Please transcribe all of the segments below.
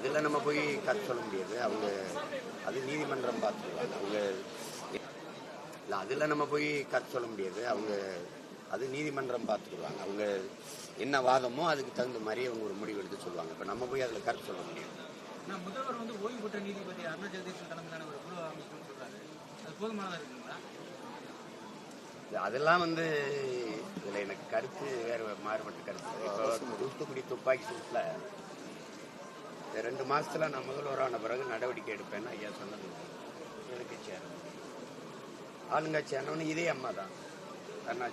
அதில் நம்ம போய் கருத்து சொல்ல முடியாது. அவங்க அது நீதிமன்றம் பார்த்துருவாங்க. அவங்க இல்லை அதில் நம்ம போய் கருத்து சொல்ல முடியாது. அவங்க அது நீதிமன்றம் பார்த்துக்குவாங்க அவங்க என்ன வாதமோ அதுக்கு தகுந்த மாதிரி அவங்க ஒரு முடிவு எடுத்து சொல்லுவாங்க. இப்போ நம்ம போய் அதில் கருத்து சொல்ல முடியாது. நான் முதல்வர் வந்து ஓய்வு பெற்ற நீதிபதி அருணா ஜெகதீஷ் தலைமையிலான ஒரு குழு அமைக்கணும்னு சொல்றாரு. அது போதுமானதா இருக்குங்களா? அதெல்லாம் வந்து இதில் எனக்கு கருத்து வேறு மாறுபட்ட கருத்து. இப்போ தூத்துக்குடி துப்பாக்கி சூட்டில் இந்த ரெண்டு மாசத்துல நான் முதல்வரான பிறகு நடவடிக்கை எடுப்பேன்னு ஐயா சொன்னது. எதிர்கட்சி ஆளுங்கட்சி ஆனவனு இதே அம்மா தான். அண்ணா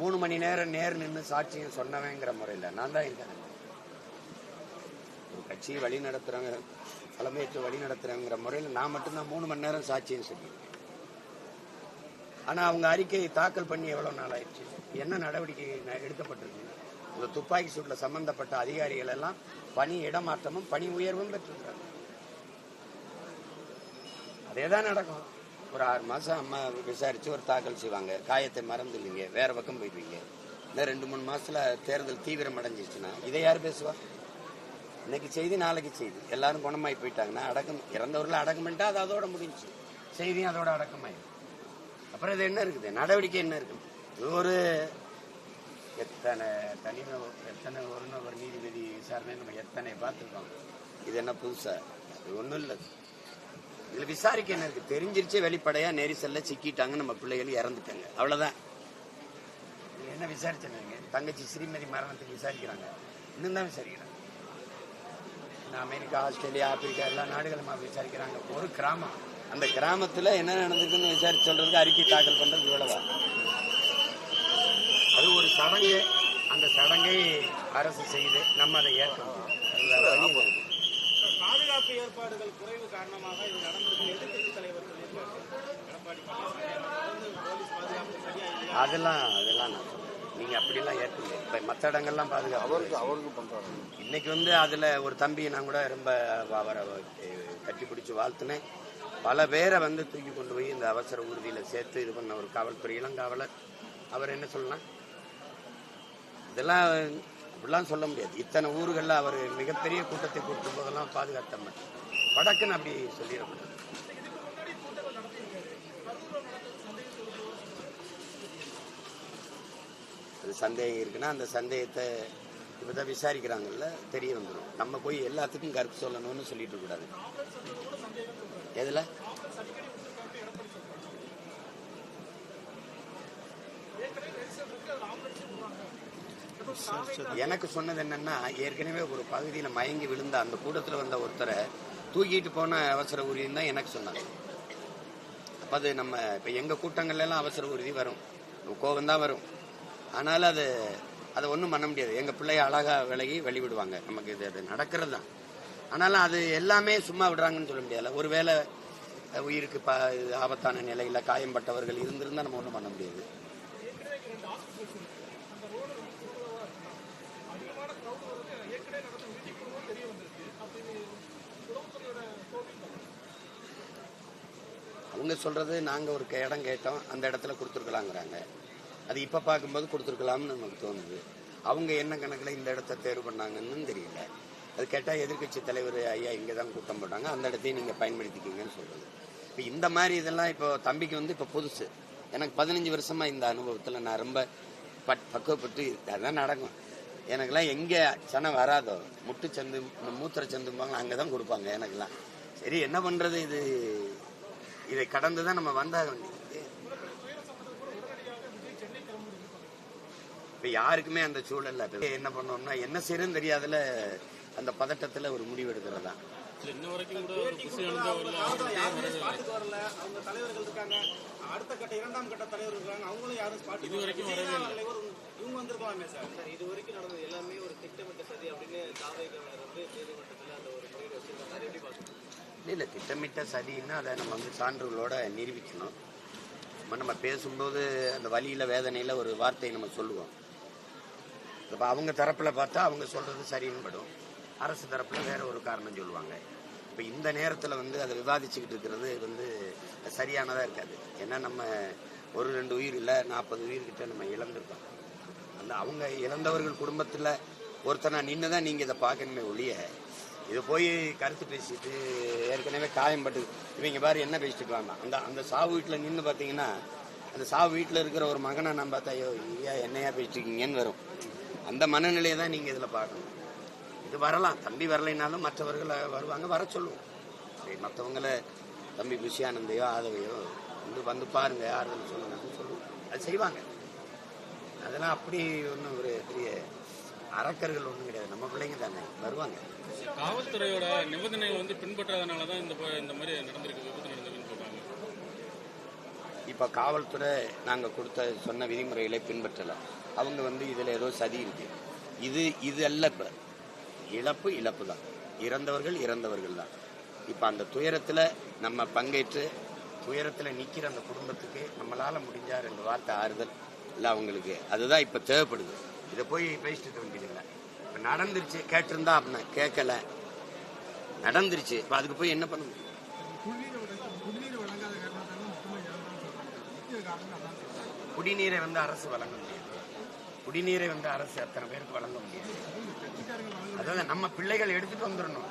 மூணு மணி நேரம் நேர் நின்று சாட்சியம் சொன்னவேங்கிற முறையில் நான் தான் இருக்கேன். ஒரு கட்சியை வழி நடத்துறாங்க தலைமையேற்று வழி நடத்துறேங்கிற முறையில் நான் மட்டும்தான் மூணு மணி நேரம் சாட்சியம் சொல்லியிருக்கேன். ஆனா அவங்க அறிக்கையை தாக்கல் பண்ணி எவ்வளவு நாள் ஆயிடுச்சு? என்ன நடவடிக்கை எடுக்கப்பட்டிருக்கு? இந்த துப்பாக்கி சூட்டில் சம்பந்தப்பட்ட அதிகாரிகள் எல்லாம் பணி இடமாற்றமும் பணி உயர்வும் பெற்றிருக்காங்க அதே தான் நடக்கும். ஒரு ஆறு மாதம் அம்மா விசாரித்து ஒரு தாக்கல் செய்வாங்க. காயத்தை மறந்துடுவீங்க வேறு பக்கம் போயிடுவீங்க. இன்னும் ரெண்டு மூணு மாதத்தில் தேர்தல் தீவிரம் அடைஞ்சிச்சுன்னா இதை யார் பேசுவா? இன்னைக்கு செய்தி நாளைக்கு செய்தி. எல்லாரும் குணமாயி போயிட்டாங்கன்னா அடக்கம் இறந்தவர்கள் அடக்கம் பண்ணிட்டா அது அதோட முடிஞ்சு செய்தியும் அதோட அடக்கமாயிடும் அப்புறம் இது என்ன இருக்குது? நடவடிக்கை என்ன இருக்குது? இது ஒரு எத்தனை தனி எத்தனை ஒரு நபர் நீதிபதி விசாரணை நம்ம எத்தனை பார்த்துருக்கோம். இது என்ன புதுசா? இது ஒன்றும் இல்லை. இதில் விசாரிக்க என்ன இருக்கு? தெரிஞ்சிருச்சு வெளிப்படையா நெரிசல்ல சிக்கிட்டாங்க நம்ம பிள்ளைகள் இறந்துட்டாங்க. அவ்வளோதான் என்ன விசாரிச்சாங்க தங்கச்சி ஸ்ரீமதி மரணத்துக்கு விசாரிக்கிறாங்க. இன்னும் தான் விசாரிக்கிறாங்க. அமெரிக்கா ஆஸ்திரேலியா ஆப்பிரிக்கா எல்லா நாடுகளுமா விசாரிக்கிறாங்க. ஒரு கிராமம். அந்த கிராமத்தில் என்ன நடந்திருக்குன்னு விசாரிச்சு சொல்றதுக்கு அறிக்கை தாக்கல் பண்றது இவ்வளவா அது ஒரு சடங்கு அந்த சடங்கை அரசு செய்து நம்ம அதை ஏற்க முடியும் அது வேற வழி இல்லை. பாதுகாப்பு ஏற்பாடுகள் குறைவு காரணமாக இது நடந்திருக்கு. தலைவர் எடப்பாடி பழனிசாமி அதெல்லாம் அதெல்லாம் நான் நீங்க அப்படிலாம் ஏற்க முடியாது இப்ப மற்ற இடங்கள்லாம் பாதுகாப்பு அவருக்கு அவருக்கு பண்றாரு. இன்னைக்கு வந்து அதுல ஒரு தம்பி நான் கூட ரொம்ப அவரை கட்டி பிடிச்சி வாழ்த்துனேன். பல பேரை வந்து தூக்கி கொண்டு போய் இந்த அவசர ஊர்தியில சேர்த்து இது பண்ண ஒரு காவல்துறை இளங்காவலர். அவர் என்ன சொல்லலாம்? இதெல்லாம் அப்படிலாம் சொல்ல முடியாது. இத்தனை ஊர்களில் அவர் மிகப்பெரிய கூட்டத்தை கூட்டும் போதெல்லாம் பாதுகாத்த மாட்டேன் வடக்குன்னு அப்படி சொல்லிடக்கூடாது. அது சந்தேகம் இருக்குன்னா அந்த சந்தேகத்தை இப்பதான் விசாரிக்கிறாங்கல்ல தெரிய வந்துடும் நம்ம போய் எல்லாத்துக்கும் கருத்து சொல்லணும்னு சொல்லிட்டு இருக்க எதில் எதுல? எனக்கு சொன்னது என்னன்னா ஏற்கனவே ஒரு பகுதியில் மயங்கி விழுந்த அந்த கூட்டத்தில் வந்த ஒருத்தரை தூக்கிட்டு போன அவசர ஊர்தின்னு தான் எனக்கு சொன்னாங்க. அப்போ அது நம்ம இப்போ எங்கள் கூட்டங்கள்லாம் அவசர உறுதி வரும். கோபம் தான் வரும். ஆனாலும் அது அதை ஒன்றும் பண்ண முடியாது. எங்கள் பிள்ளைய அழகா விலகி வெளிவிடுவாங்க நமக்கு இது அது நடக்கிறது தான். ஆனாலும் அது எல்லாமே சும்மா விடுறாங்கன்னு சொல்ல முடியாது ஒருவேளை உயிருக்கு ப ஆபத்தான நிலையில் காயம்பட்டவர்கள் இருந்திருந்தா நம்ம ஒன்றும் பண்ண முடியாது. அவங்க சொல்றது நாங்கள் ஒரு இடம் கேட்டோம். அந்த இடத்துல கொடுத்துருக்கலாங்கிறாங்க. அது இப்போ பார்க்கும்போது கொடுத்துருக்கலாம்னு நமக்கு தோணுது. அவங்க என்ன கணக்கில் இந்த இடத்த தேர்வு பண்ணாங்கன்னு தெரியல. அது கேட்டால் எதிர்க்கட்சி தலைவர் ஐயா இங்கே தான் கூட்டம் போட்டாங்க. அந்த இடத்தையும் நீங்கள் பயன்படுத்திக்கிங்கன்னு சொல்கிறது இப்போ இந்த மாதிரி இதெல்லாம் இப்போ தம்பிக்கு வந்து இப்போ புதுசு. எனக்கு பதினஞ்சு வருஷமாக இந்த அனுபவத்தில் நான் ரொம்ப பட் பக்குவப்பட்டு அதான் நடக்கும். எனக்கெல்லாம் எங்க சனம் வராதோ முட்டு சந்து மூத்திர சந்தும்பாங்க அங்கதான் கொடுப்பாங்க எனக்கெல்லாம். சரி என்ன பண்றது இது? இதை கடந்து தான் நம்ம வந்தாக வேண்டியது இப்ப யாருக்குமே அந்த சூழல்ல என்ன பண்ணோம்னா என்ன செய்யறதுன்னு தெரியாதுல அந்த பதட்டத்துல ஒரு முடிவு எடுக்கிறதா இன்ன வரைக்கும் கூட ஒரு குசி எழுந்த யாருமே ஸ்பாட்டுக்கு வரல. அவங்க தலைவர்கள் இருக்காங்க. அடுத்த கட்ட இரண்டாம் கட்ட தலைவர் இருக்காங்க. அவங்களும் யாரும் ஸ்பாட் இது வரைக்கும் வரல. இவங்க வந்திருக்கலாமே சார். சார் இது வரைக்கும் நடந்தது எல்லாமே ஒரு திட்டமிட்ட சதி அப்படின்னு தாவேகவர் வந்து நீதிமன்றத்தில் அந்த ஒரு முறையில் வச்சிருக்காங்க அதை எப்படி பார்க்கணும்? இல்ல திட்டமிட்ட சதின்னா அதை நம்ம வந்து சான்றுகளோட நிரூபிக்கணும். நம்ம நம்ம பேசும்போது அந்த வழியில் வேதனையில ஒரு வார்த்தையை நம்ம சொல்லுவோம். இப்போ அவங்க தரப்புல பார்த்தா அவங்க சொல்றது சரின்னு படும். அரசு தரப்புல வேற ஒரு காரணம் சொல்லுவாங்க. இப்ப இந்த நேரத்துல வந்து அதை விவாதிச்சுக்கிட்டு இருக்கிறது வந்து சரியானதா இருக்காது. ஏன்னா நம்ம ஒரு ரெண்டு உயிர் இல்ல நாற்பது உயிர்கிட்ட நம்ம இழந்திருக்கோம். அந்த அவங்க இழந்தவர்கள் குடும்பத்துல ஒருத்தனா நின்னுதான் நீங்கள் இதை பார்க்கணுமே ஒழிய இது போய் கருத்து பேசிட்டு ஏற்கனவே காயம்பட்டு இவங்க பாரு என்ன பேசிட்டு இருக்காங்க. அந்த அந்த சாவு வீட்டில் நின்று பார்த்தீங்கன்னா அந்த சாவு வீட்டில் இருக்கிற ஒரு மகனை நான் பார்த்தா ஐயோ ஐயா என்னையா பேசிட்டு இருக்கீங்கன்னு வரும். அந்த மனநிலையை தான் நீங்கள் இதில் பார்க்கணும். இது வரலாம். தம்பி வரலைனாலும் மற்றவர்கள் வருவாங்க வர சொல்லுவோம். சரி மற்றவங்கள தம்பி குஷியானந்தையோ ஆதவையோ வந்து வந்து பாருங்க ஆறுதல் சொல்லுங்கன்னு சொல்லுவோம். அது செய்வாங்க. அதெல்லாம் அப்படி ஒன்றும் ஒரு பெரிய அரக்கர்கள் ஒன்றும் கிடையாது. நம்ம பிள்ளைங்க தானே. வருவாங்க. காவல்துறையோட நிபந்தனைகள் வந்து பின்பற்றாதனால தான் இந்த இந்த மாதிரி நடந்திருக்கு விபத்து நடந்திருக்குன்னு சொல்றாங்க. இப்போ காவல்துறை நாங்கள் கொடுத்த சொன்ன விதிமுறைகளை பின்பற்றல அவங்க வந்து இதில் ஏதோ சதி இருக்கு. இது இது அல்ல இப்போ. இழப்பு இழப்பு தான். இறந்தவர்கள் இறந்தவர்கள் தான். இப்போ அந்த துயரத்தில் நம்ம பங்கேற்று துயரத்தில் நிற்கிற அந்த குடும்பத்துக்கு நம்மளால் முடிஞ்சா ரெண்டு வார்த்தை ஆறுதல். இல்லை அவங்களுக்கு. அதுதான் இப்போ தேவைப்படுது. இதை போய் பேசிட்டு வேண்டியதில்லை இப்போ நடந்துருச்சு கேட்டிருந்தா அப்படின்னா கேட்கல. நடந்துருச்சு. இப்போ அதுக்கு போய் என்ன பண்ண முடியும்? குடிநீரை வந்து அரசு வழங்க முடியாது. குடிநீரை வந்து அரசு அத்தனை பேருக்கு வழங்க முடியாது. அதாவது நம்ம பிள்ளைகள் எடுத்துட்டு வந்துடணும்.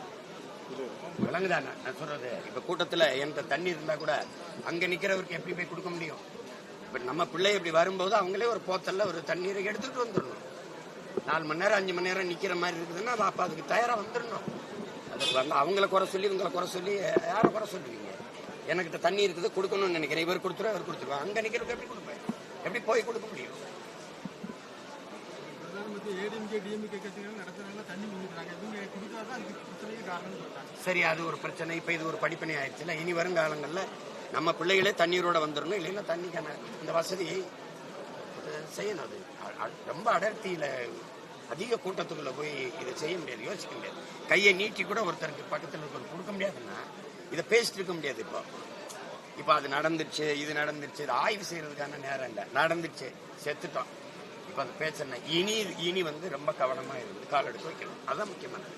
விளங்குதா நான் சொல்றது இப்ப கூட்டத்துல என்கிட்ட தண்ணி இருந்தா கூட அங்க நிக்கிறவருக்கு எப்படி போய் கொடுக்க முடியும்? இப்போ நம்ம பிள்ளை இப்படி வரும்போது அவங்களே ஒரு போத்தல்ல ஒரு தண்ணீரை எடுத்துட்டு வந்துடணும். நாலு மணி நேரம் அஞ்சு மணி நேரம் நிற்கிற மாதிரி இருக்குதுன்னா அப்போ அதுக்கு தயாராக வந்துடணும். அதுக்கு வந்து அவங்கள குறை சொல்லி இவங்களை குறை சொல்லி யாரை குறை சொல்லுவீங்க எனக்கிட்ட தண்ணி இருக்குது கொடுக்கணும்னு நினைக்கிறேன். இவர் கொடுத்துருவா இவர் கொடுத்துருவா அங்கே நிற்கிறதுக்கு எப்படி கொடுப்பேன்? எப்படி போய் கொடுக்க முடியும்? சரி அது ஒரு பிரச்சனை. இப்போ இது ஒரு படிப்பணி ஆயிடுச்சுல இனி வருங்காலங்களில் நம்ம பிள்ளைகளே தண்ணீரோட வந்துடணும் இல்லைன்னா தண்ணிக்கான இந்த வசதியை செய்யணும் அது. அ- ரொம்ப அடர்த்தியில அதிக கூட்டத்துக்குள்ள போய் இதை செய்ய முடியாது யோசிக்க முடியாது. கையை நீட்டி கூட ஒருத்தருக்கு பக்கத்தில் இருக்கிற கொடுக்க முடியாதுன்னா இதை பேசிட்டு இருக்க முடியாது இப்போ. இப்போ அது நடந்துருச்சு இது நடந்துருச்சு இது ஆய்வு செய்யறதுக்கான நேரம் இல்லை. நடந்துருச்சு செத்துட்டோம். இப்போ அந்த பேசுறேன் இனி இனி வந்து ரொம்ப கவனமாக இருந்து கால் எடுத்து வைக்கணும். அதுதான் முக்கியமானது.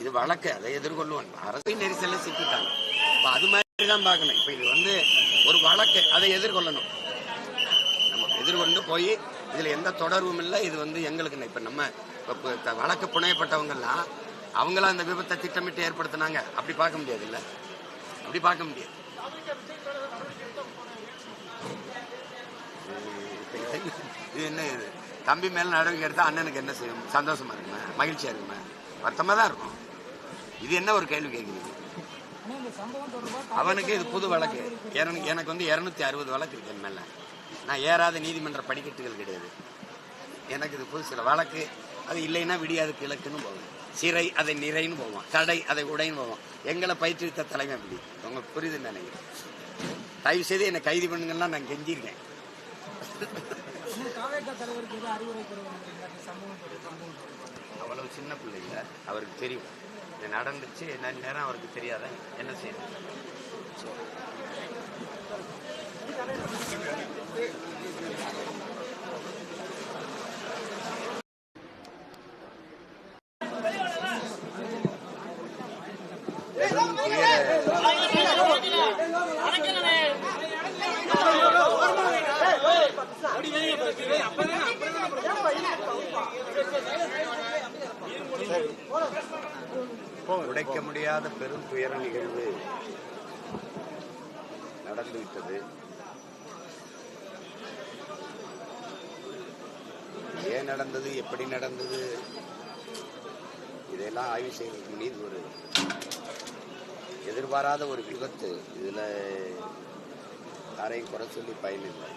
இது வழக்கு அதை எதிர்கொள்ளுவோம் அரசு நெரிசல்ல சிக்கிட்டாங்க இப்ப அது மாதிரி தான் பார்க்கணும். இப்ப இது வந்து ஒரு வழக்கு அதை எதிர்கொள்ளணும். நம்ம எதிர்கொண்டு போய் இதுல எந்த தொடர்பும் இல்லை. இது வந்து எங்களுக்கு இப்ப நம்ம இப்போ வழக்கு புனையப்பட்டவங்கெல்லாம் அவங்களாம் அந்த விபத்தை திட்டமிட்டு ஏற்படுத்தினாங்க. அப்படி பார்க்க முடியாது இல்ல? அப்படி பார்க்க முடியாது. இது என்ன இது? தம்பி மேல நடவடிக்கை எடுத்தா அண்ணனுக்கு என்ன செய்யும்? சந்தோஷமா இருக்குமா? மகிழ்ச்சியா இருக்குமா? வருத்தமா தான் இருக்கும். இது என்ன ஒரு கேள்வி கேட்குறது அவனுக்கு இது புது வழக்கு. எனக்கு எனக்கு வந்து இருநூத்தி அறுபது வழக்கு இருக்கு என் மேல. நான் ஏறாத நீதிமன்ற படிக்கட்டுகள் கிடையாது. எனக்கு இது புது சில வழக்கு. அது இல்லைன்னா விடியாது கிழக்குன்னு போவேன். சிறை அதை நிறைன்னு போவோம் தடை அதை உடைன்னு போவோம் எங்களை பயிற்றுவித்த தலைமை அப்படி. உங்களுக்கு புரியுதுன்னு நினைக்கிறேன். தயவு செய்து என்னை கைது பண்ணுங்கன்னா நான் கெஞ்சிருக்கேன் காவேக்கா தலைவருக்கு அறிவுரை சம்பவம் அவ்வளவு சின்ன பிள்ளை அவருக்கு தெரியும். இது நடந்துச்சு என்ன நேரம் அவருக்கு தெரியாத என்ன செய்யணும்? உடைக்க முடியாத பெரும் துயர நிகழ்வு நடந்துவிட்டது. ஏன் நடந்தது? எப்படி நடந்தது? இதெல்லாம் ஆய்வு செய்வதற்கு மீது ஒரு எதிர்பாராத ஒரு விபத்து. இதுல யாரையும் குறை சொல்லி பயனில்லை.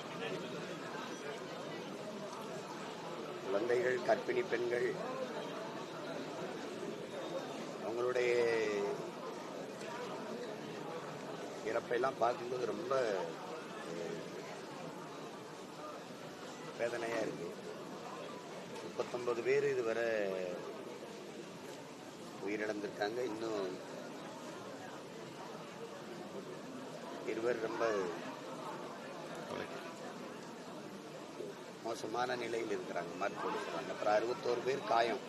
குழந்தைகள் கர்ப்பிணி பெண்கள் அவங்களுடைய இறப்பையெல்லாம் பார்க்கும்போது ரொம்ப வேதனையாக வேதனையா இருக்கு. முப்பத்தொன்பது பேர் இதுவரை உயிரிழந்திருக்காங்க. இன்னும் இருவர் ரொம்ப மோசமான நிலையில் இருக்கிறாங்க மருத்துவ அப்புறம் அறுபத்தோரு பேர் காயம்.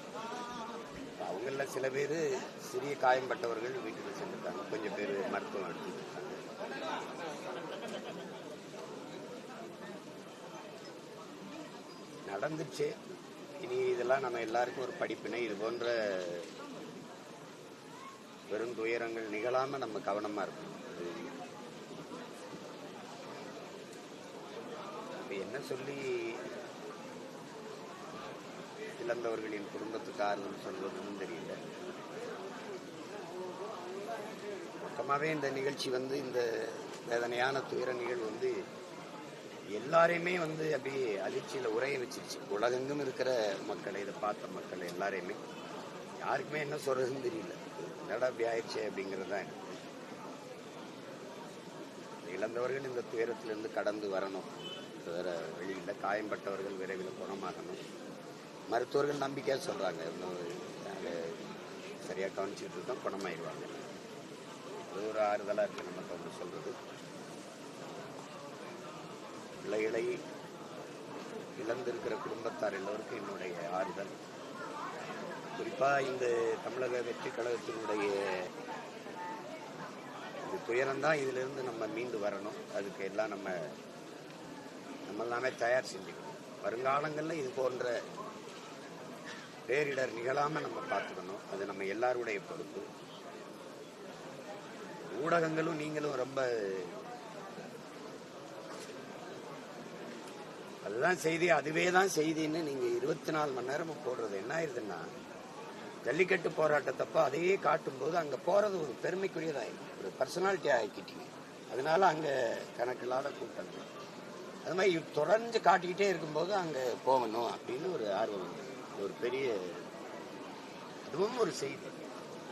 அவங்களில் சில பேர் சிறிய காயம்பட்டவர்கள் வீட்டுக்கு சென்றிருக்காங்க. கொஞ்சம் பேர் மருத்துவம் எடுத்துருக்காங்க நடந்துச்சு. இனி இதெல்லாம் நம்ம எல்லாருக்கும் ஒரு படிப்பினை. இது போன்ற பெரும் துயரங்கள் நிகழாம நம்ம கவனமா இருக்கணும். என்ன சொல்லி இழந்தவர்களின் குடும்பத்துக்கு ஆறுதல் சொல்வதுன்னு தெரியல. மொத்தமாவே இந்த நிகழ்ச்சி வந்து இந்த வேதனையான துயர நிகழ்வு வந்து எல்லாரையுமே வந்து அப்படியே அதிர்ச்சியில் உரைய வச்சிருச்சு. உலகெங்கும் இருக்கிற மக்களை இதை பார்த்த மக்களை எல்லாரையுமே. யாருக்குமே என்ன சொல்றதுன்னு தெரியல. என்னடா அப்படி ஆயிடுச்சு அப்படிங்கிறது தான் எனக்கு. இழந்தவர்கள் இந்த துயரத்திலிருந்து கடந்து வரணும். வேற வழியில் காயம்பட்டவர்கள் விரைவில் குணமாகணும். மருத்துவர்கள் நம்பிக்கையாக சொல்கிறாங்க இன்னும் கவனிச்சுட்டு இருக்கோம். குணமாயிடுவாங்க அது ஒரு ஆறுதலாக இருக்குது நமக்கு அவங்க சொல்கிறது பிள்ளைகளை இழந்திருக்கிற குடும்பத்தார் எல்லோருக்கும் என்னுடைய ஆறுதல். குறிப்பாக இந்த தமிழக வெற்றி கழகத்தினுடைய இந்த துயரம்தான் இதிலிருந்து நம்ம மீண்டு வரணும். அதுக்கு எல்லாம் நம்ம நம்ம எல்லாமே தயார் செஞ்சுக்கணும். வருங்காலங்களில் இது போன்ற பேரிடர் நிகழாம நம்ம பார்த்துக்கணும். அது நம்ம எல்லாருடைய பொறுப்பு. ஊடகங்களும் நீங்களும் ரொம்ப அதுதான் செய்தி அதுவே தான் செய்தின்னு நீங்க இருபத்தி நாலு மணி நேரமும் போடுறது. என்ன ஆயிருதுன்னா ஜல்லிக்கட்டு போராட்டத்தப்போ அதையே காட்டும் போது அங்க போறது ஒரு பெருமைக்குரியதாயிடும் ஒரு பர்சனாலிட்டி ஆக்கிட்டீங்க. அதனால அங்க கணக்கில்லாத கூட்டங்கள். அது மாதிரி தொடர்ந்து காட்டிக்கிட்டே இருக்கும்போது அங்க போகணும் அப்படின்னு ஒரு ஆர்வம் வந்து ஒரு பெரிய அதுவும் ஒரு செய்தி.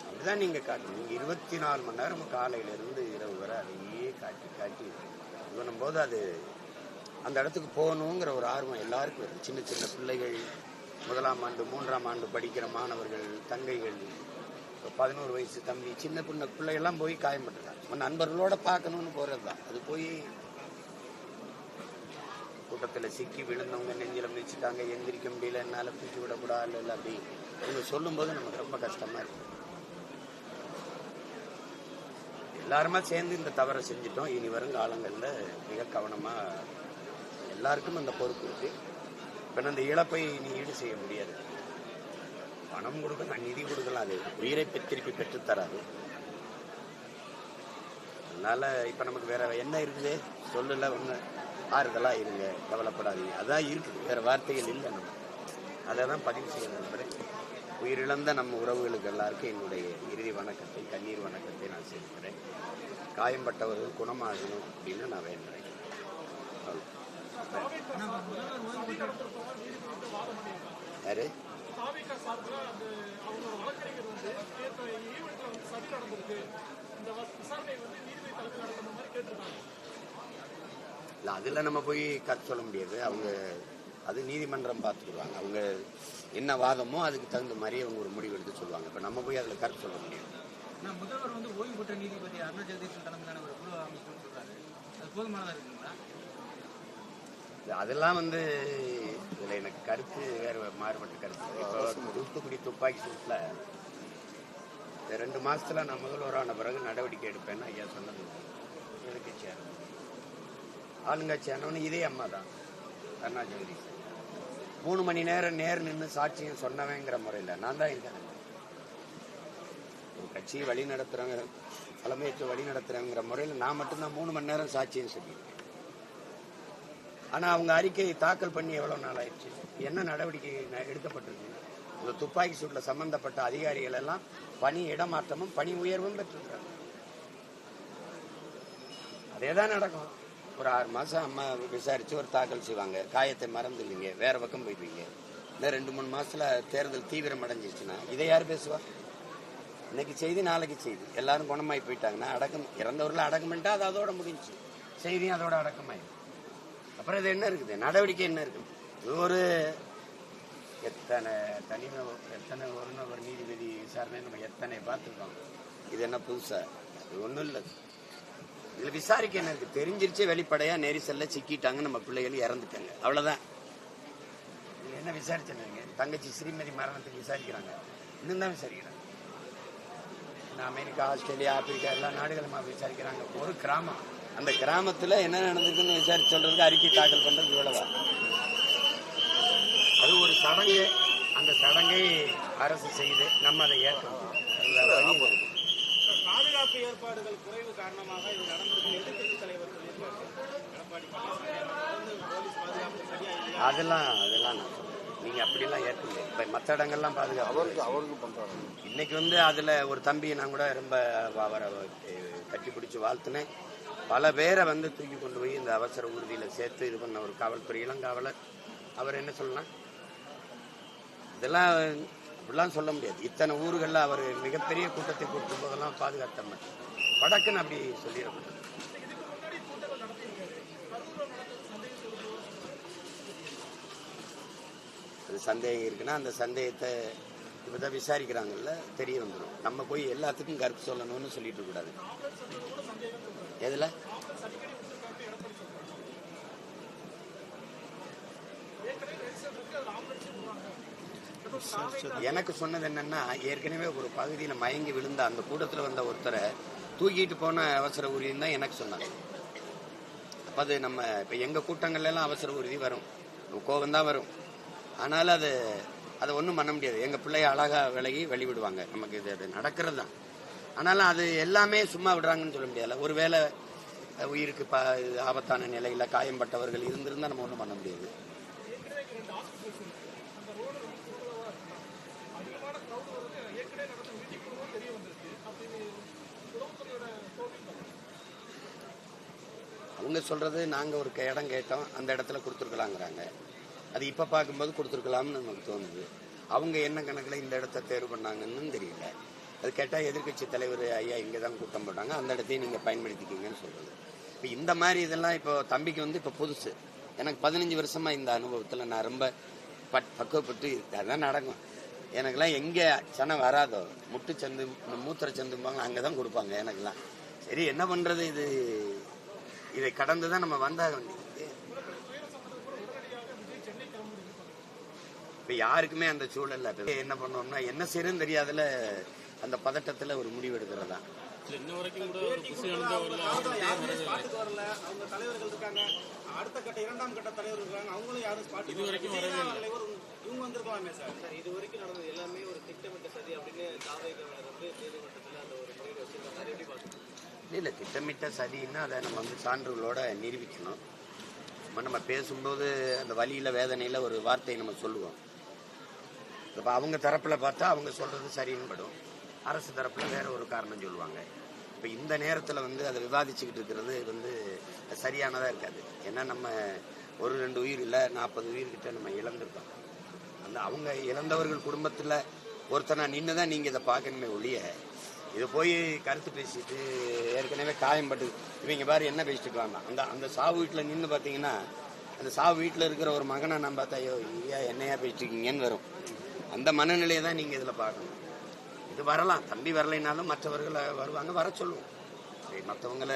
அப்படிதான் நீங்க காட்டணும் நீங்க இருபத்தி நாலு மணி நேரம் காலையில இருந்து இரவு வரை அதையே காட்டி காட்டி பண்ணும்போது அது அந்த இடத்துக்கு போகணுங்கிற ஒரு ஆர்வம் எல்லாருக்கும் வரும் சின்ன சின்ன பிள்ளைகள் முதலாம் ஆண்டு மூன்றாம் ஆண்டு படிக்கிற மாணவர்கள் தங்கைகள் இப்போ பதினோரு வயசு தம்பி சின்ன பின்ன பிள்ளைகள்லாம் போய் காயம்பட்டுருக்காங்க நண்பர்களோட பார்க்கணும்னு போகிறது தான் அது போய் கூட்டத்தில் சிக்கி விழுந்தவங்க நெஞ்சில மிதிச்சிட்டாங்க எந்திரிக்க முடியல என்னால் தூக்கி விடக்கூடாது இல்லை அப்படி. இவங்க சொல்லும்போது நமக்கு ரொம்ப கஷ்டமா இருக்கு. எல்லாருமா சேர்ந்து இந்த தவறை செஞ்சிட்டோம். இனி வரும் காலங்களில் மிக கவனமா எல்லாருக்கும் அந்த பொறுப்பு இருக்கு. இப்போ அந்த இழப்பை நீ ஈடு செய்ய முடியாது. பணம் கொடுக்கலாம் நிதி கொடுக்கலாம். அது உயிரை பெ- திருப்பி தராது. அதனால இப்ப நமக்கு வேற என்ன இருக்குது? சொல்லலை ஒன்று ஆறுதலாக இருங்க கவலைப்படாதீங்க. அதான் இருக்குது வேறு வார்த்தைகள் இல்லை நம்ம. அதை தான் பதிவு செய்ய நம்புறேன் உயிரிழந்த நம்ம உறவுகளுக்கு எல்லாருக்கும் என்னுடைய இறுதி வணக்கத்தை கண்ணீர் வணக்கத்தை நான் செலுத்துகிறேன் காயம்பட்டவர்கள் குணமாகணும் அப்படின்னு நான் வேண்டுறேன் யாரு? தாவிக வழக்கறிஞர் வந்து நேற்று நடந்திருக்கு. இந்த விசாரணை வந்து நீதிபதி தலைமையில் நடந்த மாதிரி கேட்டிருக்காங்க. இல்ல அதுல நம்ம போய் கருத்து சொல்ல முடியாது. அவங்க அது நீதிமன்றம் பார்த்துக்குவாங்க அவங்க என்ன வாதமோ அதுக்கு தகுந்த மாதிரி அவங்க ஒரு முடிவு எடுத்து சொல்லுவாங்க. இப்ப நம்ம போய் அதுல கருத்து சொல்ல முடியாது. முதல்வர் வந்து ஓய்வு பெற்ற நீதிபதி அருணா ஜெகதீஷன் தலைமையிலான ஒரு குழு அமைக்கணும்னு சொல்றாரு. அது இருக்குங்களா? அதெல்லாம் வந்து இதுல எனக்கு கருத்து வேற மாறுபட்ட கருத்து. இப்போ தூத்துக்குடி துப்பாக்கி சூட்ல இந்த ரெண்டு மாசத்துல நான் முதல்வரான பிறகு நடவடிக்கை எடுப்பேன்னு ஐயா சொன்னது. ஆளுங்கட்சி ஆளுங்கட்சியானவனு இதே அம்மா தான். அருணா மூணு மணி நேரம் நேர் நின்று சாட்சியம் சொன்னவங்கிற முறையில் நான் தான் இருக்கேன். ஒரு கட்சியை வழி நடத்துறவங்க தலைமையேற்று வழி நடத்துறவங்கிற முறையில் நான் மட்டும்தான் மூணு மணி நேரம் சாட்சியம் சொல்லியிருக்கேன். ஆனா அவங்க அறிக்கையை தாக்கல் பண்ணி எவ்வளவு நாள் ஆயிடுச்சு? என்ன நடவடிக்கை எடுக்கப்பட்டிருக்கு? இந்த துப்பாக்கி சூட்டில் சம்பந்தப்பட்ட அதிகாரிகள் எல்லாம் பணி இடமாற்றமும் பணி உயர்வும் பெற்றிருக்கிறாங்க அதே தான் நடக்கும். ஒரு ஆறு மாதம் அம்மா விசாரித்து ஒரு தாக்கல் செய்வாங்க. காயத்தை மறந்துடுவீங்க வேறு பக்கம் போயிடுவீங்க. இந்த ரெண்டு மூணு மாதத்தில் தேர்தல் தீவிரம் அடைஞ்சிச்சுன்னா இதை யார் பேசுவா? இன்னைக்கு செய்தி நாளைக்கு செய்தி. எல்லாரும் குணமாயி போயிட்டாங்கன்னா அடக்கம் இறந்தவர்கள் அடக்கம் பண்ணிட்டா அது அதோட முடிஞ்சு செய்தியும் அதோட அடக்கமாயிடும் அப்புறம் இது என்ன இருக்குது? நடவடிக்கை என்ன இருக்குது? இது ஒரு எத்தனை தனிமை எத்தனை ஒரு நபர் நீதிபதி விசாரணை நம்ம எத்தனை பார்த்துருக்கோம். இது என்ன புதுசா? அது ஒன்றும் இல்லை. இதுல விசாரிக்க என்ன தெரிஞ்சிருச்சே வெளிப்படையா நெரிசல்ல சிக்கிட்டாங்க நம்ம பிள்ளைகள் இறந்துட்டாங்க. அவ்வளவுதான். என்ன விசாரிச்சுருந்தீங்க தங்கச்சி ஸ்ரீமதி மரணத்துக்கு விசாரிக்கிறாங்க. இன்னும் தான் விசாரிக்கிறாங்க. அமெரிக்கா ஆஸ்திரேலியா ஆப்பிரிக்கா எல்லா நாடுகளுமா விசாரிக்கிறாங்க. ஒரு கிராமம். அந்த கிராமத்துல என்ன நடந்திருக்குன்னு விசாரிச்சு சொல்றதுக்கு அறிக்கை தாக்கல் பண்றது இவ்வளவா அது ஒரு சடங்கு. அந்த சடங்கை அரசு செய்து நம்ம அதை ஏற்கணும் அது வேற வழி இல்லை. பாதுகாப்பு ஏற்பாடுகள் குறைவு காரணமாக இது நடந்திருக்கு. எதிர்க்கட்சி தலைவர் எடப்பாடி பழனிசாமி தொடர்ந்து போலீஸ் பாதுகாப்பு சரியா இல்லையா அதெல்லாம் அதெல்லாம் நான் சொல்றேன். நீங்க அப்படிலாம் ஏற்க முடியாது இப்ப மற்ற இடங்கள்லாம் பாதுகாப்பு அவருக்கு அவருக்கு பண்றாங்க இன்னைக்கு வந்து அதுல ஒரு தம்பி நான் கூட ரொம்ப அவரை கட்டி பிடிச்சி வாழ்த்துனேன். பல பேரை வந்து தூக்கி கொண்டு போய் இந்த அவசர ஊர்தியில சேர்த்து இது பண்ண ஒரு காவல்துறை இளங்காவலர். அவர் என்ன சொல்லலாம்? இதெல்லாம் இப்படிலாம் சொல்ல முடியாது. இத்தனை ஊர்களில் அவர் மிகப்பெரிய கூட்டத்தை கூட்டும் போதெல்லாம் பாதுகாத்தம்ம வடக்குன்னு அப்படி சொல்லிடக்கூடாது அது சந்தேகம் இருக்குன்னா அந்த சந்தேகத்தை இப்போ தான் விசாரிக்கிறாங்கல்ல தெரிய வந்துடும் நம்ம போய் எல்லாத்துக்கும் கருத்து சொல்லணும்னு சொல்லிட்டு இருக்கக்கூடாது. எதுல? எனக்கு சொன்னது என்னன்னா ஏற்கனவே ஒரு பகுதியில் மயங்கி விழுந்த அந்த கூட்டத்தில் வந்த ஒருத்தரை தூக்கிட்டு போன அவசர ஊர்தின்னு தான் எனக்கு சொன்னாங்க. அப்போ அது நம்ம இப்போ எங்கள் கூட்டங்கள்லாம் அவசர உறுதி வரும். கோபந்தான் தான் வரும். ஆனாலும் அது அதை ஒன்றும் பண்ண முடியாது. எங்கள் பிள்ளைய அழகாக விலகி வெளிவிடுவாங்க. நமக்கு இது அது நடக்கிறது தான். ஆனாலும் அது எல்லாமே சும்மா விடுறாங்கன்னு சொல்ல முடியாது ஒருவேளை உயிருக்கு ப ஆபத்தான நிலையில் காயம்பட்டவர்கள் இருந்திருந்தா நம்ம ஒன்றும் பண்ண முடியாது. இவங்க சொல்றது நாங்கள் ஒரு க- இடம் கேட்டோம் அந்த இடத்துல கொடுத்துருக்கலாங்கிறாங்க. அது இப்போ பார்க்கும்போது கொடுத்துருக்கலாம்னு நமக்கு தோணுது. அவங்க என்ன கணக்கில் இந்த இடத்த தேர்வு பண்ணாங்கன்னு தெரியல. அது கேட்டால் எதிர்க்கட்சி தலைவர் ஐயா இங்கே தான் கூட்டம் போட்டாங்க. அந்த இடத்தையும் நீங்கள் பயன்படுத்திக்கிங்கன்னு சொல்றது. இப்போ இந்த மாதிரி இதெல்லாம் இப்போ தம்பிக்கு வந்து இப்போ புதுசு. எனக்கு பதினஞ்சு வருஷமா இந்த அனுபவத்தில் நான் ரொம்ப பட் பக்குவப்பட்டு அதான் நடக்கும். எனக்கெல்லாம் எங்கே சனம் வராதோ முட்டு சந்து மூத்திர சந்தும்பாங்க அங்கதான் கொடுப்பாங்க எனக்கெல்லாம். சரி என்ன பண்ணுறது இது? இதை கடந்து தான் நம்ம வந்தாக வேண்டியது. இப்ப யாருக்குமே அந்த சூழல்ல என்ன பண்ணோம்னா என்ன செய்யறதுன்னு தெரியாதுல அந்த பதட்டத்துல ஒரு முடிவு எடுக்கிறதா. இன்ன வரைக்கும் கூட அவங்க தலைவர்கள் இருக்காங்க. அடுத்த கட்ட இரண்டாம் கட்ட தலைவர் இருக்காங்க. அவங்களும் யாரும் இது வரைக்கும் வரவே இல்லை. தலைவர் இவங்க வந்திருக்கலாமே சார். சார் இது வரைக்கும் நடந்தது எல்லாமே ஒரு திட்டமிட்ட சதி அப்படின்னு தாவைகள் வந்து நீதிமன்றத்தில் அந்த ஒரு முறையில் வச்சிருக்காங்க எப்படி பார்க்கணும் இல்லை இல்ல திட்டமிட்ட சதின்னா அதை நம்ம வந்து சான்றுகளோட நிரூபிக்கணும். நம்ம நம்ம பேசும்போது அந்த வழியில் வேதனையில் ஒரு வார்த்தையை நம்ம சொல்லுவோம். இப்போ அவங்க தரப்பில் பார்த்தா அவங்க சொல்கிறது சரின்னு படும் அரசு தரப்பில் வேற ஒரு காரணம் சொல்லுவாங்க. இப்போ இந்த நேரத்தில் வந்து அதை விவாதிச்சுக்கிட்டு இருக்கிறது வந்து சரியானதாக இருக்காது. ஏன்னா நம்ம ஒரு ரெண்டு உயிர் இல்லை நாற்பது உயிர்கிட்ட நம்ம இழந்திருக்கோம். அந்த அவங்க இழந்தவர்கள் குடும்பத்தில் ஒருத்தனா நின்று தான் நீங்கள் இதை பார்க்கணுமே ஒழிய இதை போய் கருத்து பேசிட்டு ஏற்கனவே காயம்பட்டு இவங்க பாரு என்ன பேசிட்டு அந்த அந்த சாவு வீட்டில் நின்று பார்த்தீங்கன்னா அந்த சாவு வீட்டில் இருக்கிற ஒரு மகனை நான் பார்த்தா ஐயோ ஐயா என்னையா பேசிட்டு இருக்கீங்கன்னு வரும். அந்த மனநிலையை தான் நீங்கள் இதில் பார்க்கணும். இது வரலாம். தம்பி வரலைனாலும் மற்றவர்களை வருவாங்க வர சொல்லுவோம். சரி மற்றவங்கள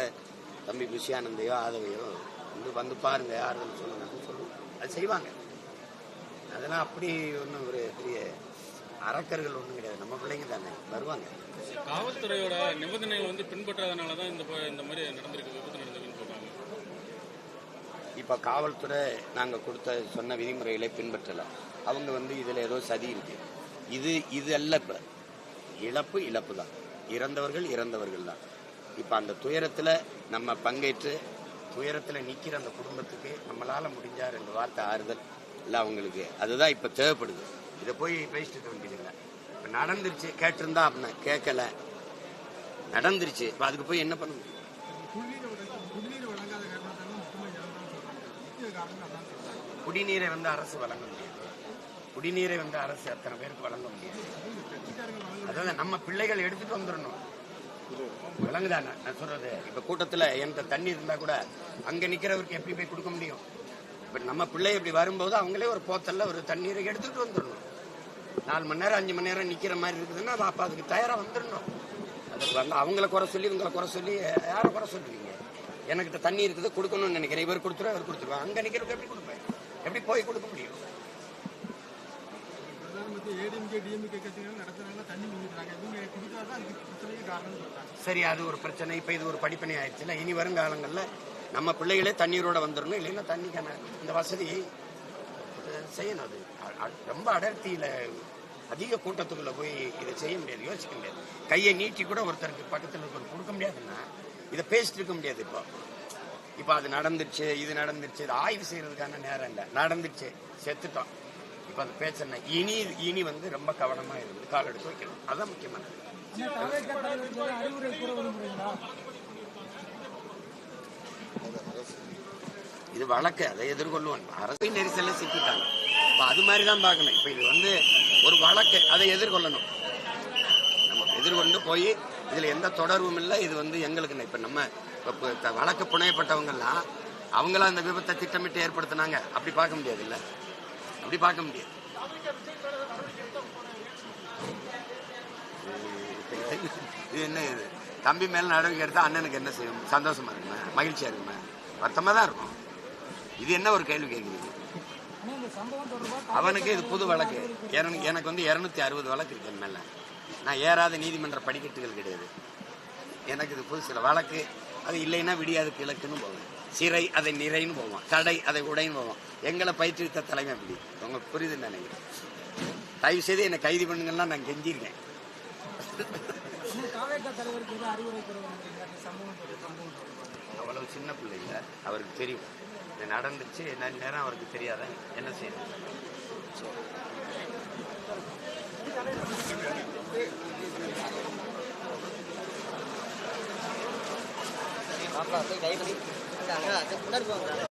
தம்பி குஷியானந்தையோ ஆதவையோ வந்து வந்து பாருங்க ஆறுதல் சொல்லுங்கன்னு சொல்லுவோம். அது செய்வாங்க. அதெல்லாம் அப்படி ஒன்றும் ஒரு பெரிய அரக்கர்கள் ஒன்றும் கிடையாது. நம்ம பிள்ளைங்க தானே. வருவாங்க. காவல்துறையோட நிபந்தனைகள் வந்து பின்பற்றாதனால தான் இந்த இந்த மாதிரி நடந்திருக்கு விபத்து நடந்திருக்குன்னு சொல்றாங்க. இப்போ காவல்துறை நாங்கள் கொடுத்த சொன்ன விதிமுறைகளை பின்பற்றலாம். அவங்க வந்து இதில் ஏதோ சதி இருக்கு. இது இது அல்ல இப்போ. இழப்பு இழப்பு தான் இறந்தவர்கள் இறந்தவர்கள் தான். இப்போ அந்த துயரத்தில் நம்ம பங்கேற்று துயரத்தில் நிற்கிற அந்த குடும்பத்துக்கு நம்மளால் முடிஞ்சா ரெண்டு வார்த்தை ஆறுதல் இல்லை அவங்களுக்கு. அதுதான் இப்போ தேவைப்படுது. இதை போய் பேசிட்டு இருக்க வேண்டியதில்லை. நடந்துருச்சு. கேட்டிருந்தா அப்படின்னா கேட்கல. நடந்துருச்சு. இப்போ அதுக்கு போய் என்ன பண்ண குடிநீரை வந்து அரசு வழங்க முடியாது. குடிநீரை வந்து அரசு அத்தனை பேருக்கு வழங்க முடியாது. அதாவது நம்ம பிள்ளைகள் எடுத்துட்டு வந்துடணும். விளங்குதா நான் நான் சொல்றது இப்ப கூட்டத்துல என்கிட்ட தண்ணி இருந்தா கூட அங்க நிக்கிறவருக்கு எப்படி போய் கொடுக்க முடியும்? இப்ப நம்ம பிள்ளை இப்படி வரும்போது அவங்களே ஒரு போத்தல்ல ஒரு தண்ணீரை எடுத்துட்டு வந்துடணும். நாலு மணி நேரம் அஞ்சு மணி நேரம் நிக்கிற மாதிரி இருக்குதுன்னா அப்ப அதுக்கு தயாரா வந்துடணும். அதுக்கு வந்து அவங்கள குறை சொல்லி இவங்கள குறை சொல்லி யாரை குறை சொல்லுவீங்க? எனக்கிட்ட தண்ணி இருக்குது கொடுக்கணும்னு நினைக்கிறேன். இவர் கொடுத்துருவா இவர் கொடுத்துருவா. அங்க நிக்கிறவருக்கு எப்படி கொடுப்பேன்? எப்படி போய் கொடுக்க முடியும்? சரி அது ஒரு பிரச்சனை. இப்போ இது ஒரு படிப்பனை ஆயிடுச்சுல. இனி வருங்காலங்களில் நம்ம பிள்ளைகளே தண்ணீரோட வந்துடணும். இல்லைன்னா தண்ணிக்கான இந்த வசதி செய்யணும் அது. ரொம்ப அடர்த்தியில் அதிக கூட்டத்துக்குள்ள போய் இதை செய்ய முடியாது யோசிக்க முடியாது. கையை நீட்டி கூட ஒருத்தருக்கு பக்கத்தில் இருக்கிற கொடுக்க முடியாதுன்னா இதை பேசிட்டு இருக்க முடியாது இப்போ. இப்போ அது நடந்துருச்சு இது நடந்துருச்சு இது ஆய்வு செய்யறதுக்கான நேரம் இல்லை. நடந்துருச்சு செத்துட்டோம். இப்போ அது பேச்சனை இனி இனி வந்து ரொம்ப கவனமாக இருந்து கால் எடுத்து வைக்கணும். அதான் முக்கியமானது இது வழக்கு அதை எதிர்கொள்ளுவான் அரசு நெரிசல்ல சிக்கிட்டாங்க. அது மாதிரி தான் பார்க்கணும். இப்போ இது வந்து ஒரு வழக்கு அதை எதிர்கொள்ளணும். நம்ம எதிர்கொண்டு போய் இதில் எந்த தொடர்பும் இல்லை. இது வந்து எங்களுக்கு இப்போ நம்ம இப்போ இப்போ வழக்கு புனையப்பட்டவங்கெல்லாம் அவங்களாம் அந்த விபத்தை திட்டமிட்டு ஏற்படுத்தினாங்க. அப்படி பார்க்க முடியாது இல்லை அப்படி பார்க்க முடியாது. இது என்ன இது? தம்பி மேல நடவடிக்கை எடுத்தா அண்ணனுக்கு என்ன செய்யும்? சந்தோஷமா இருக்குமா? மகிழ்ச்சியா இருக்குமா? வருத்தமா தான் இருக்கும். இது என்ன ஒரு கேள்வி கேட்குறீங்க ஆனால் இந்த சம்பவம் தொடர்பாக அவனுக்கு இது புது வழக்கு. எனக்கு எனக்கு வந்து இரநூத்தி அறுபது வழக்கு இருக்கு என் மேல. நான் ஏறாத நீதிமன்ற படிக்கட்டுகள் கிடையாது. எனக்கு இது புது சில வழக்கு. அது இல்லைன்னா விடியாது கிழக்குன்னு போவேன். சிறை அதை நிறைன்னு போவோம் கடை அதை உடைன்னு போவோம் எங்களை பயிற்றுவித்த தலைமை அப்படி. உங்க புரியுது நினைக்கிறேன் தயவு செய்து என்னை கைது பண்ணுங்கள்லாம் நான் கெஞ்சிருக்கேன் அவ்வளவு சின்ன பிள்ளை இல்லை அவருக்கு தெரியும். இது நடந்துச்சு என்ன நேரம் அவருக்கு தெரியாத என்ன செய்யணும் மாப்பிள்ள போய் கை பண்ணி அங்க போங்க